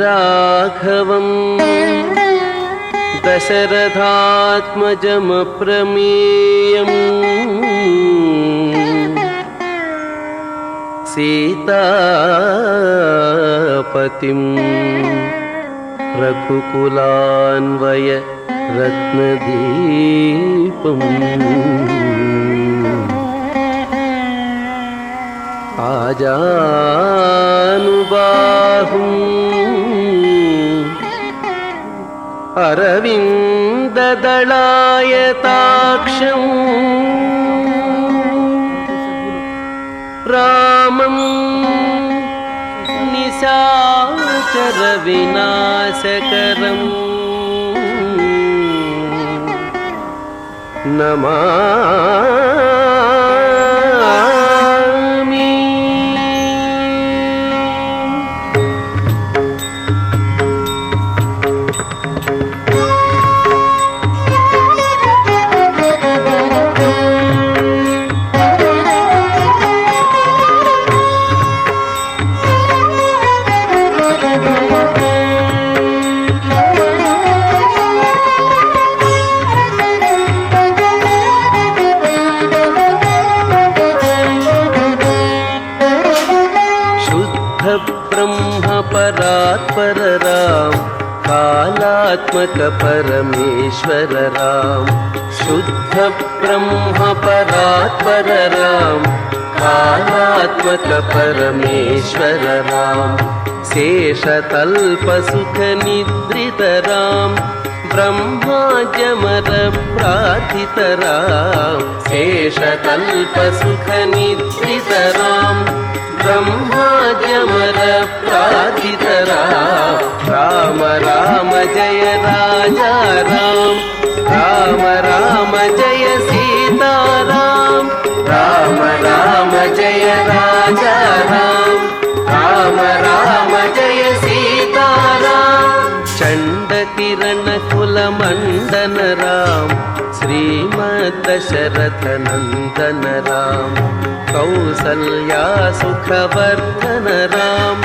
రాఘవం దశరథాత్మజమప్రమేయం సీతాపతిం రఘుకులాన్వయ రత్నదీపం ఆజానుబాహుం అరవిందదళాయతాక్షం రామం నిశాచర వినాశకరం ब्रह्म परात्पर राम कालात्मक परमेश्वर राम शुद्ध ब्रह्म परात्पर राम कालात्मक परमेश्वर राम शेषतल्प सुख निद्रित राम ब्रह्माजमर प्रार्थित బ్రహ్మా జమర ప్రాధితరా రామ రామ జయ రాజా రామ రామ రామ జయ సీతారామ రామ రామ జయ రాజా రామ రామ चण्डकिरण कुलमण्डन राम श्रीमद्दशरथनन्दन राम कौसल्या सुखवर्धन राम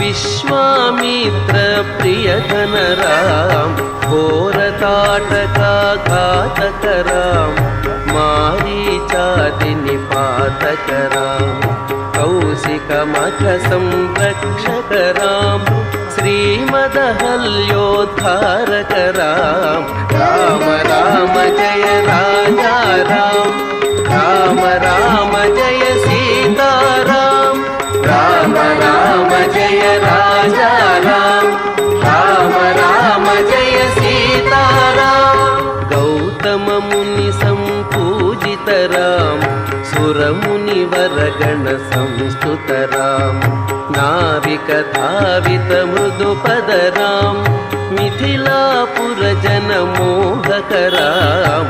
विश्वामित्र प्रियधन राम घोरताटका घातक राम मारीचाति निपातक राम कौशिकमख संरक्षक राम श्रीमदहल्योद्धारक राम राम राम जय राजा राम राम राम जय सीता राम राम राम जय राजा राम राम सुरमुनिवरगण संस्तुत राम नाविकधावित मृदुपद राम मिथिलापुर जन मोहक राम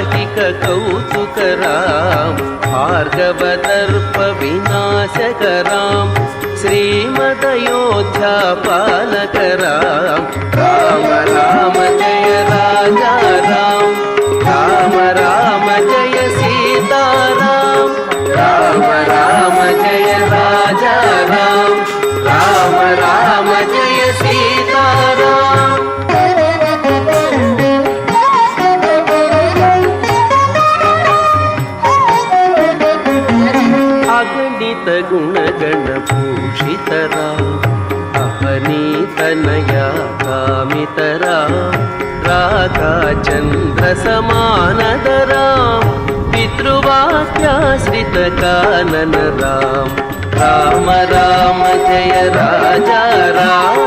विदेह मानस रञ्जक राम त्र्यम्बक कार्मुक भञ्जक राम सीतार्पित वरमालिक राम कृतवैवाहिक कौतुक राम भार्गवदर्प विनाशक राम श्रीमदयोध्या पालक राम राम राम जय राजा राम राम राम जय सीता राम राम राम जय राजा राम राम राम जय सीता चन्द्र समानदरा पितृवाक्याश्रित कानन राम राम राम जय राजा राम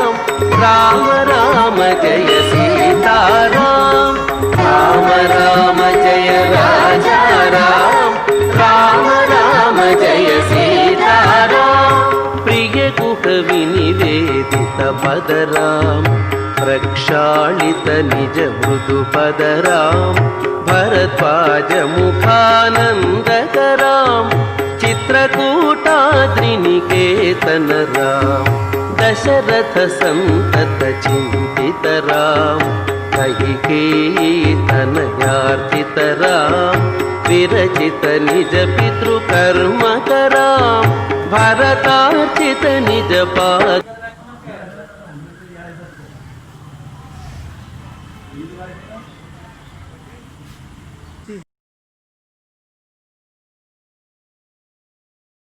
राम राम जय सीता राम राम राम जय राजा राम राम राम जय सीता राम प्रिय गुह विनिवेदित पद राम प्रक्षालित निज मृदु पद राम भरद्वाज मुखानन्दक राम चित्रकूटाद्रिनिकेतन राम दशरथ